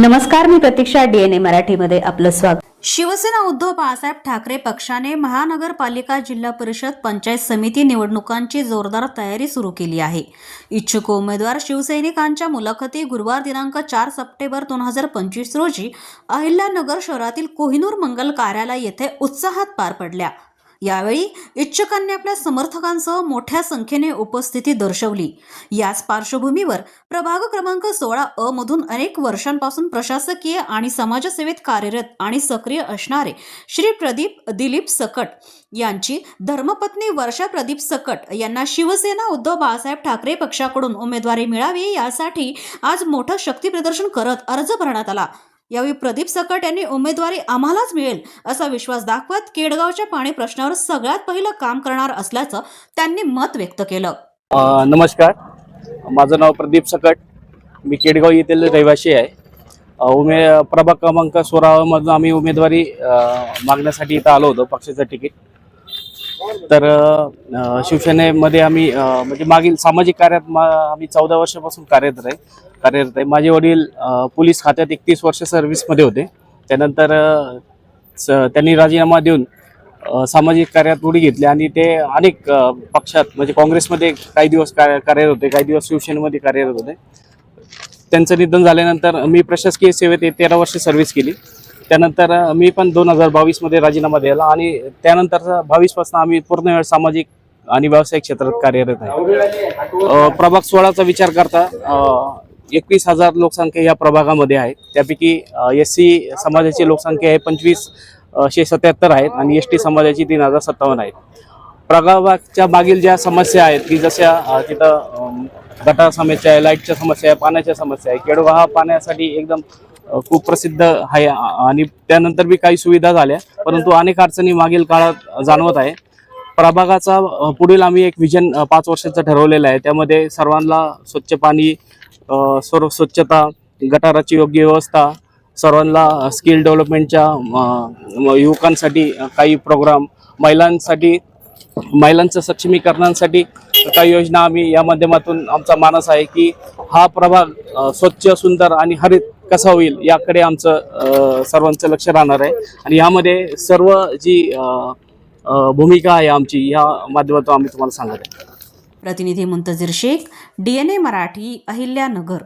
नमस्कार मी प्रतीक्षा डीएनए मराठीमध्ये आपलं स्वागत. शिवसेना उद्धव बाळासाहेब ठाकरे पक्षाने महानगरपालिका जिल्हा परिषद पंचायत समिती निवडणुकांची जोरदार तयारी सुरू केली आहे. इच्छुक उमेदवार शिवसैनिकांच्या मुलाखती गुरुवार दिनांक चार सप्टेंबर दोन हजार पंचवीस रोजी अहिल्यानगर शहरातील कोहिनूर मंगल कार्यालय येथे उत्साहात पार पडल्या. यावेळी इच्छुकांनी आपल्या समर्थकांसह मोठ्या संख्येने उपस्थिती दर्शवली. याच पार्श्वभूमीवर प्रभाग क्रमांक सोळा अ मधून अनेक वर्षांपासून प्रशासकीय आणि समाजसेवेत कार्यरत आणि सक्रिय असणारे श्री प्रदीप दिलीप सकट यांची धर्मपत्नी वर्षा प्रदीप सकट यांना शिवसेना उद्धव बाळासाहेब ठाकरे पक्षाकडून उमेदवारी मिळावी यासाठी आज मोठं शक्तीप्रदर्शन करत अर्ज भरण्यात आला. यावेळी प्रदीप सकट यांनी उमेदवारी आम्हालाच मिळेल असा विश्वास दाखवत केडगावच्या पाणी प्रश्नावर सगळ्यात पहिलं काम करणार असल्याचं त्यांनी मत व्यक्त केलं. नमस्कार. माझं नाव प्रदीप सकट. मी केडगाव येथील रहिवासी आहे. उमे प्रभाग क्रमांक सोळामधून आम्ही उमेदवारी मागण्यासाठी इथं आलो होतो पक्षाचं तिकीट. तर शिवसेनेमध्ये आम्ही म्हणजे मागील सामाजिक कार्यात मा आम्ही चौदा वर्षापासून कार्यरत आहे. कार्यरत आहे. माझे वडील पोलीस खात्यात एकतीस वर्ष सर्व्हिसमध्ये होते. त्यानंतर स- त्यांनी राजीनामा देऊन सामाजिक कार्यात उडी घेतली आणि ते अनेक पक्षात म्हणजे काँग्रेसमध्ये काही दिवस कार्यरत होते काही दिवस शिवसेनेमध्ये कार्यरत होते. त्यांचं निधन झाल्यानंतर मी प्रशासकीय सेवेत तेरा वर्ष सर्व्हिस केली. त्यानंतर मी पण दोन हजार बावीसमध्ये राजीनामा दिला आणि त्यानंतर बावीसपासून आम्ही पूर्ण वेळ सामाजिक आणि व्यावसायिक क्षेत्रात कार्यरत आहे. प्रभाग सोळाचा विचार करता एकवीस हजार लोकसंख्या या प्रभागामध्ये आहे. त्यापैकी एस सी समाजाची लोकसंख्या आहे पंचवीसशे सत्याहत्तर आहेत आणि एस टी समाजाची तीन हजार सत्तावन्न आहेत. प्रभागाच्या मागील ज्या समस्या आहेत की जशा तिथं गटार समस्या आहे लाईटच्या समस्या आहे पाण्याच्या समस्या आहे केडगाव हा पाण्यासाठी एकदम खूप प्रसिद्ध आहे आणि त्यानंतर बी काही सुविधा झाल्या परंतु अनेक अडचणी मागील काळात जाणवत आहे. प्रभागाचा पुढील आम्ही एक विजन पाच वर्षाचं ठरवलेलं आहे. त्यामध्ये सर्वांना स्वच्छ पाणी सर्व स्वच्छता गटाराची योग्य व्यवस्था सर्वांना स्किल डेव्हलपमेंटच्या युवकांसाठी काही प्रोग्राम महिलांसाठी महिलांचं सक्षमीकरणासाठी काही योजना आम्ही या माध्यमातून आमचा मानस आहे की हा प्रभाग स्वच्छ सुंदर आणि हरित कसा होईल याकडे आमचं सर्वांचं लक्ष राहणार आहे. आणि यामध्ये सर्व जी भूमिका आहे आमची या माध्यमातून आम्ही तुम्हाला सांगत आहे. प्रतिनिधी Muntazir Shaikh D N A Marathi Ahilyanagar.